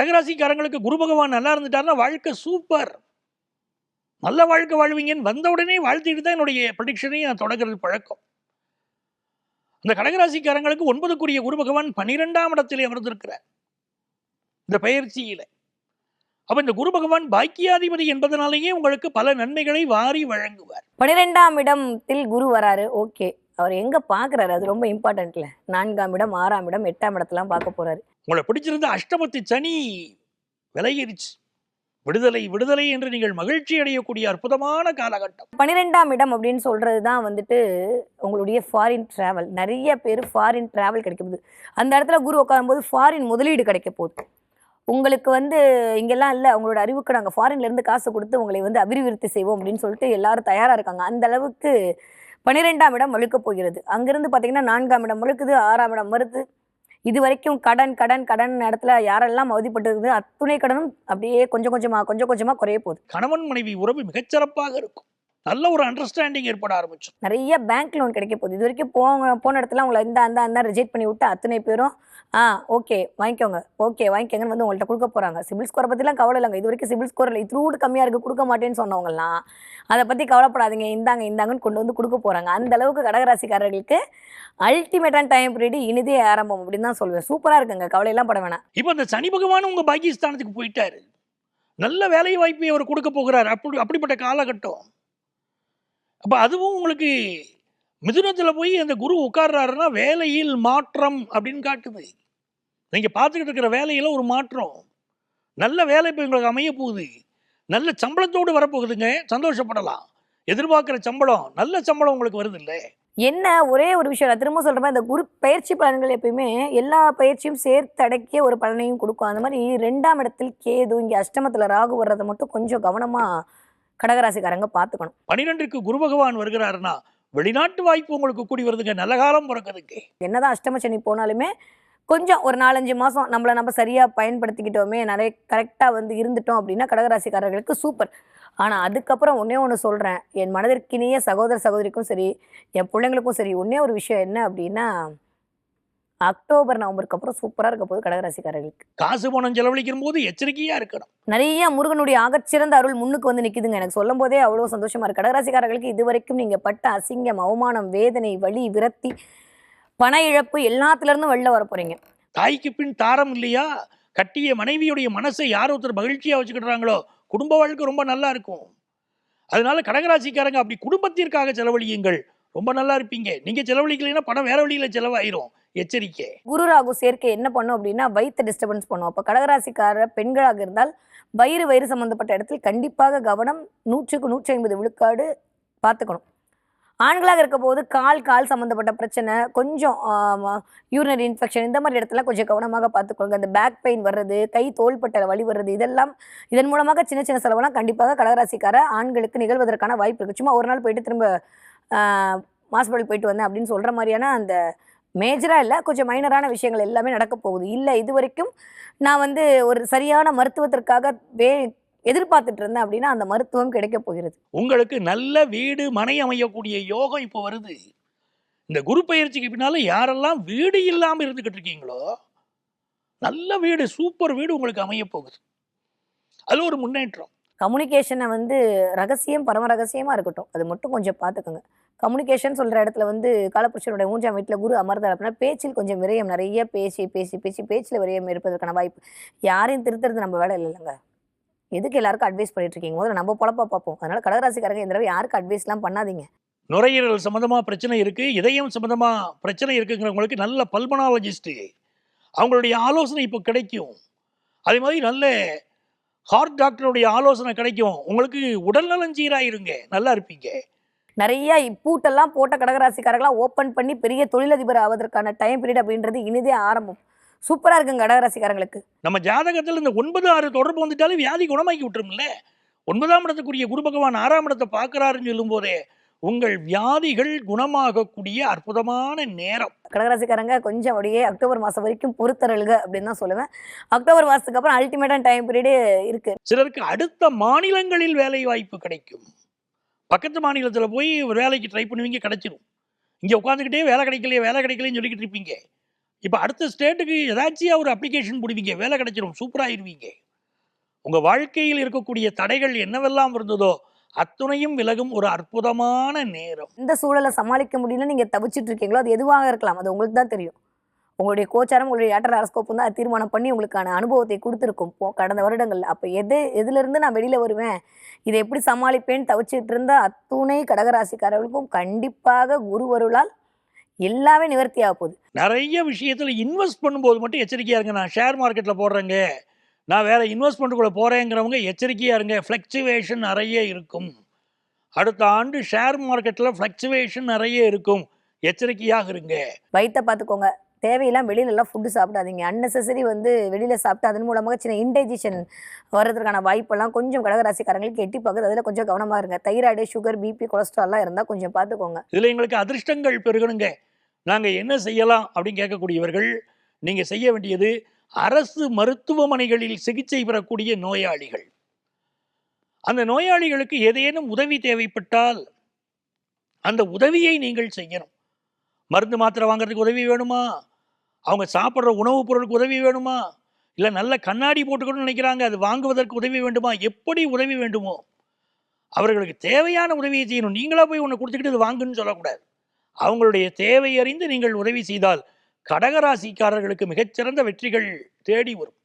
கடகராசிக்காரங்களுக்கு குரு பகவான் நல்லா இருந்துட்டாருன்னா வாழ்க்கை சூப்பர் நல்ல வாழ்க்கை வாழ்வீங்கன்னு வந்த உடனே வாழ்த்திட்டு தான் என்னுடைய ப்ரடிக்ஷனையும் நான் தொடங்குறது பழக்கம். அந்த கடகராசிக்காரங்களுக்கு ஒன்பதுக்குரிய குரு பகவான் பன்னிரெண்டாம் இடத்திலே அமர்ந்திருக்கிறார். இந்த பயிற்சியில் அப்போ இந்த குரு பகவான் பாக்கியாதிபதி என்பதனாலேயே உங்களுக்கு பல நன்மைகளை வாரி வழங்குவார். பனிரெண்டாம் இடத்தில் குரு வராரு. ஓகே. அவர் எங்க பாக்குறாரு? அது ரொம்ப இம்பார்ட்டன்ட்ல நான்காம் இடம் ஆறாம் இடம் எட்டாம் இடத்தெல்லாம் பார்க்க போறாரு. உங்களை பிடிச்சிருந்த அஷ்டமத்து சனி விலகிருச்சு. விடுதலை விடுதலை என்று நீங்கள் மகிழ்ச்சி அடையக்கூடிய அற்புதமான காலகட்டம். பன்னிரெண்டாம் இடம் அப்படின்னு சொல்றது தான் வந்துட்டு உங்களுடைய ஃபாரின் டிராவல் நிறைய பேர் ஃபாரின் டிராவல் கிடைக்க போகுது. அந்த இடத்துல குரு உட்காரும்போது ஃபாரின் முதலீடு கிடைக்க போகுது. உங்களுக்கு வந்து இங்கெல்லாம் இல்லை. உங்களோட அறிவுக்கு நாங்கள் ஃபாரின்லேருந்து காசு கொடுத்து உங்களை வந்து அபிவிருத்தி செய்வோம் அப்படின்னு சொல்லிட்டு எல்லாரும் தயாராக இருக்காங்க. அந்த அளவுக்கு பன்னிரெண்டாம் இடம் வழுக்க போகிறது. அங்கேருந்து பார்த்தீங்கன்னா நான்காம் இடம் வழுக்குது ஆறாம் இடம் வருது. இது வரைக்கும் கடன் கடன் கடன் இடத்துல யாரெல்லாம் அவதிப்பட்டு இருக்குது அத்துணை கடனும் அப்படியே கொஞ்சம் கொஞ்சமாக கொஞ்சம் கொஞ்சமாக குறைய போகுது. கணவன் மனைவி உறவு மிகச்சிறப்பாக இருக்கும். நல்ல ஒரு அண்டர்ஸ்டாண்டிங் ஏற்பட ஆரம்பிச்சு நிறைய பேங்க் லோன் கிடைக்க போகுது. இது வரைக்கும் போங்க போன இடத்துல உங்களை இந்த அந்த அந்த ரிஜெக்ட் பண்ணி விட்டு அத்தனை பேரும் ஆ ஓகே வாங்கிக்கோங்க ஓகே வாங்கிக்கோங்கன்னு வந்து உங்கள்கிட்ட கொடுக்க போகிறாங்க சிபில் ஸ்கோரை பற்றிலாம் கவலை இல்லைங்க. இது வரைக்கும் சிபில் ஸ்கோர் இல்லை. இத்ரூடு கம்மியாக இருக்குது கொடுக்க மாட்டேன்னு சொன்னவங்கலாம் அதை பற்றி கவலைப்படாதீங்க. இந்தாங்க இந்தாங்கன்னு கொண்டு வந்து கொடுக்க போகிறாங்க அந்த அளவுக்கு கடகராசிக்காரர்களுக்கு அல்டிமேட்டான டைம் பீரியட் இனிதே ஆரம்பம் அப்படின்னு தான் சொல்லுவேன். சூப்பராக இருக்குங்க. கவலையெல்லாம் பட வேணாம். இப்போ இந்த சனி பகவான் உங்க பாகிஸ்தானத்துக்கு போயிட்டாரு. நல்ல வேலை வாய்ப்பை அவர் கொடுக்க போகிறார். அப்படி அப்படிப்பட்ட காலகட்டம். அப்போ அதுவும் உங்களுக்கு மிதுனத்தில் போய் அந்த குரு உட்கார்றாருன்னா வேலையில் மாற்றம் அப்படின்னு காட்டுது. நீங்கள் பார்த்துக்கிட்டு இருக்கிற வேலையில் ஒரு மாற்றம். நல்ல வேலை இப்போ உங்களுக்கு அமைய போகுது. நல்ல சம்பளத்தோடு வரப்போகுதுங்க. சந்தோஷப்படலாம். எதிர்பார்க்குற சம்பளம் நல்ல சம்பளம் உங்களுக்கு வருது இல்லை என்ன? ஒரே ஒரு விஷயம். நான் திரும்ப மாதிரி இந்த குரு பயிற்சி பலன்கள் எப்பயுமே எல்லா பயிற்சியும் சேர்த்து அடக்கிய ஒரு பலனையும் கொடுக்கும். அந்த மாதிரி ரெண்டாம் இடத்தில் கேது இங்கே அஷ்டமத்தில் ராகு வர்றதை மட்டும் கொஞ்சம் கவனமாக கடகராசிக்காரங்க பார்த்துக்கணும். பனிரெண்டுக்கு குரு பகவான் வருகிறாருன்னா வெளிநாட்டு வாய்ப்பு உங்களுக்கு கூடி வருதுங்க. நல்ல காலம் பிறக்குதுங்க. என்னதான் அஷ்டம சனி போனாலுமே கொஞ்சம் ஒரு நாலஞ்சு மாதம் நம்மளை நம்ம சரியாக பயன்படுத்திக்கிட்டோமே நிறைய கரெக்டாக வந்து இருந்துட்டோம் அப்படின்னா கடகராசிக்காரர்களுக்கு சூப்பர் ஆனால் அதுக்கப்புறம் ஒன்றே ஒன்று சொல்கிறேன் என் மனதிற்கினிய சகோதர சகோதரிக்கும் சரி என் பிள்ளைங்களுக்கும் சரி ஒன்றே ஒரு விஷயம் என்ன அப்படின்னா அக்டோபர் நவம்பருக்கு அப்புறம் சூப்பராக இருக்க போகுது கடகராசிக்காரர்களுக்கு காசு பணம் செலவழிக்கிற போது எச்சரிக்கையா இருக்கணும். நிறைய முருகனுடைய ஆகச்சிறந்த அருள் முன்னுக்கு வந்து நிக்குதுங்க. எனக்கு சொல்லும் போதே அவ்வளோ சந்தோஷமா இருக்கு. கடகராசிக்காரர்களுக்கு இது வரைக்கும் நீங்க பட்ட அசிங்கம் அவமானம் வேதனை வலி விரக்தி பண இழப்பு எல்லாத்துல இருந்தும் வெளில வர போறீங்க. தாய்க்கு பின் தாரம் இல்லையா? கட்டிய மனைவியுடைய மனசை யார் ஒருத்தர் மகிழ்ச்சியா வச்சுக்கிடுறாங்களோ குடும்ப வாழ்க்கை ரொம்ப நல்லா இருக்கும். அதனால கடகராசிக்காரங்க அப்படி குடும்பத்திற்காக செலவழியுங்கள். ரொம்ப நல்லா இருப்பீங்க. நீங்க செலவழிக்கலைன்னா பணம் வேற வழியில செலவாயிரும். எச்சரிக்கை. குரு ராகு சேர்க்கை என்ன பண்ணும் அப்படின்னா வயிற்று டிஸ்டர்பன்ஸ் பண்ணும். அப்போ கடகராசிக்கார பெண்களாக இருந்தால் வயிறு வயிறு சம்மந்தப்பட்ட இடத்தில் கண்டிப்பாக கவனம் நூற்றுக்கு நூற்றி ஐம்பது விழுக்காடு பார்த்துக்கணும். ஆண்களாக இருக்க போது கால் கால் சம்மந்தப்பட்ட பிரச்சனை கொஞ்சம் யூரினரி இன்ஃபெக்ஷன் இந்த மாதிரி இடத்துல கொஞ்சம் கவனமாக பார்த்துக்கொள்ளுங்க அந்த பேக் பெயின் வர்றது கை தோள்பட்டை வலி வர்றது இதெல்லாம் இதன் மூலமாக சின்ன சின்ன செலவெல்லாம் கண்டிப்பாக கடகராசிக்கார ஆண்களுக்கு நிகழ்வதற்கான வாய்ப்பு இருக்குது சும்மா ஒரு நாள் போயிட்டு திரும்ப ஹாஸ்பிட்டல் போயிட்டு வந்தேன் அப்படின்னு சொல்கிற மாதிரியான அந்த மேஜராக இல்லை கொஞ்சம் மைனரான விஷயங்கள் எல்லாமே நடக்க போகுது. இல்லை இது வரைக்கும் நான் வந்து ஒரு சரியான மருத்துவத்திற்காக வே எதிர்பார்த்துட்டு இருந்தேன் அப்படின்னா அந்த மருத்துவம் கிடைக்க போகிறது. உங்களுக்கு நல்ல வீடு மனை அமையக்கூடிய யோகம் இப்போ வருது. இந்த குரு பயிற்சிக்கு பின்னால யாரெல்லாம் வீடு இல்லாம இருந்துகிட்டு இருக்கீங்களோ நல்ல வீடு சூப்பர் வீடு உங்களுக்கு அமைய போகுது. அது ஒரு முன்னேற்றம். கம்யூனிகேஷனை வந்து ரகசியம் பரம ரகசியமாக இருக்கட்டும். அது மட்டும் கொஞ்சம் பார்த்துக்கோங்க. கம்யூனிகேஷன் சொல்கிற இடத்துல வந்து காலபுருஷனுடைய மூன்றாம் வீட்டில் குரு அமர்ந்தார் அப்படின்னா பேச்சில் கொஞ்சம் விரயம் நிறைய பேசி பேசி பேசி பேச்சில் விரயம் இருப்பதற்கான வாய்ப்பு. யாரையும் திருத்துறது நம்ம வேலை இல்லைங்க எதுக்கு எல்லாருக்கும் அட்வைஸ் பண்ணிட்டு இருக்கீங்க? முதல்ல நம்ம பொழப்பா பார்ப்போம். அதனால கடகராசிக்காரங்க இந்த தடவை யாருக்கு அட்வைஸ்லாம் பண்ணாதீங்க. நுரையீரல் சம்மந்தமாக பிரச்சனை இருக்குது இதயம் சம்மந்தமாக பிரச்சனை இருக்குங்கிறவங்களுக்கு நல்ல பல்மனாலஜிஸ்ட்டு அவங்களுடைய ஆலோசனை இப்போ கிடைக்கும். அதே மாதிரி நல்ல ஹார்ட் டாக்டருடைய ஆலோசனை கிடைக்கும். உங்களுக்கு உடல்நலம் சீராயிருங்க. நல்லா இருப்பீங்க. நிறைய பூட்டெல்லாம் போட்ட கடகராசிக்காரர்களாம் ஓப்பன் பண்ணி பெரிய தொழிலதிபர் ஆவதற்கான டைம் பீரியட் அப்படின்றது இனிதே ஆரம்பம். சூப்பராக இருக்குங்க கடகராசிக்காரங்களுக்கு. நம்ம ஜாதகத்தில் இந்த ஒன்பது ஆறு தொடர்பு வந்துட்டாலே வியாதி குணமாக்கி விட்டுரும்ல? ஒன்பதாம் இடத்துக்குரிய குரு பகவான் ஆறாம் இடத்தை பார்க்கறாருன்னு சொல்லும்போதே உங்கள் வியாதிகள் குணமாகக்கூடிய அற்புதமான நேரம். கடகராசிக்காரங்க கொஞ்சம் அப்படியே அக்டோபர் மாதம் வரைக்கும் பொறுத்தரல்க அப்படின்னு தான் சொல்லுவேன். அக்டோபர் மாதத்துக்கு அப்புறம் அல்டிமேட்டான டைம் பீரியடு இருக்கு. சிலருக்கு அடுத்த மாநிலங்களில் வேலை வாய்ப்பு கிடைக்கும். பக்கத்து மாநிலத்தில் போய் ஒரு வேலைக்கு ட்ரை பண்ணுவீங்க கிடச்சிரும். இங்கே உட்காந்துக்கிட்டே வேலை கிடைக்கலையே வேலை கிடைக்கலன்னு சொல்லிக்கிட்டு இருப்பீங்க. இப்போ அடுத்த ஸ்டேட்டுக்கு ஏதாச்சும் ஒரு அப்ளிகேஷன் போடுவீங்க வேலை கிடைச்சிரும் சூப்பராகிடுவீங்க உங்கள் வாழ்க்கையில் இருக்கக்கூடிய தடைகள் என்னவெல்லாம் இருந்ததோ அத்துணையும் விலகும் ஒரு அற்புதமான நேரம். இந்த சூழலை சமாளிக்க முடியல நீங்கள் தவிச்சிட்டு இருக்கீங்களோ அது எதுவாக இருக்கலாம் அது உங்களுக்கு தான் தெரியும். உங்களுடைய கோச்சாரம் உங்களுடைய ஏட்டர் ஹாரஸ்கோப் தான் தீர்மானம் பண்ணி உங்களுக்கான அனுபவத்தை கொடுத்துருக்கும். கடந்த வருடங்கள்ல அப்போ எது எதுலேருந்து நான் வெளியில் வருவேன்? இதை எப்படி சமாளிப்பேன்னு தவிச்சிட்டு இருந்த அத்துணை கடகராசிக்காரர்களுக்கும் கண்டிப்பாக குருவருளால் எல்லாமே நிவர்த்தி ஆக போகுது. நிறைய விஷயத்தில் இன்வெஸ்ட் பண்ணும்போது மட்டும் எச்சரிக்கையாக இருங்க. நான் ஷேர் மார்க்கெட்டில் போடுறேங்க. நான் வேற இன்வெஸ்ட்மெண்ட்டுக்குள்ளே போகிறேங்கிறவங்க எச்சரிக்கையாக இருங்க. ஃப்ளக்சுவேஷன் நிறைய இருக்கும். அடுத்த ஆண்டு ஷேர் மார்க்கெட்டில் ஃப்ளக்சுவேஷன் நிறைய இருக்கும். எச்சரிக்கையாக இருங்க. வயித்தை பார்த்துக்கோங்க. தேவையெல்லாம் வெளியிலலாம் ஃபுட்டு சாப்பிடாதீங்க. அன்னெசரி வந்து வெளியில் சாப்பிட்டு அதன் மூலமாக சின்ன இன்டைஜஷன் வர்றதுக்கான வாய்ப்பெல்லாம் கொஞ்சம் கடகராசிக்காரங்களுக்கு எட்டி பார்க்குது அதில் கொஞ்சம் கவனமாக இருங்க. தைராய்டு சுகர் பிபி கொலஸ்ட்ரால்லாம் இருந்தால் கொஞ்சம் பார்த்துக்கோங்க. இதில் எங்களுக்கு அதிர்ஷ்டங்கள் பெருகணுங்க. நாங்கள் என்ன செய்யலாம் அப்படின்னு கேட்கக்கூடியவர்கள் நீங்கள் செய்ய வேண்டியது அரசு மருத்துவமனைகளில் சிகிச்சை பெறக்கூடிய நோயாளிகள். அந்த நோயாளிகளுக்கு ஏதேனும் உதவி தேவைப்பட்டால் அந்த உதவியை நீங்கள் செய்யணும். மருந்து மாத்திரை வாங்குறதுக்கு உதவி வேணுமா? அவங்க சாப்பிட்ற உணவுப் பொருளுக்கு உதவி வேணுமா? இல்லை நல்ல கண்ணாடி போட்டுக்கணும்னு நினைக்கிறாங்க அது வாங்குவதற்கு உதவி வேண்டுமா? எப்படி உதவி வேண்டுமோ? அவர்களுக்கு தேவையான உதவியை செய்யணும். நீங்களாக போய் ஒன்று கொடுத்துக்கிட்டு இது வாங்குன்னு சொல்லக்கூடாது. அவங்களுடைய தேவை அறிந்து நீங்கள் உதவி செய்தால் கடகராசிக்காரர்களுக்கு மிகச்சிறந்த வெற்றிகள் தேடி வரும்.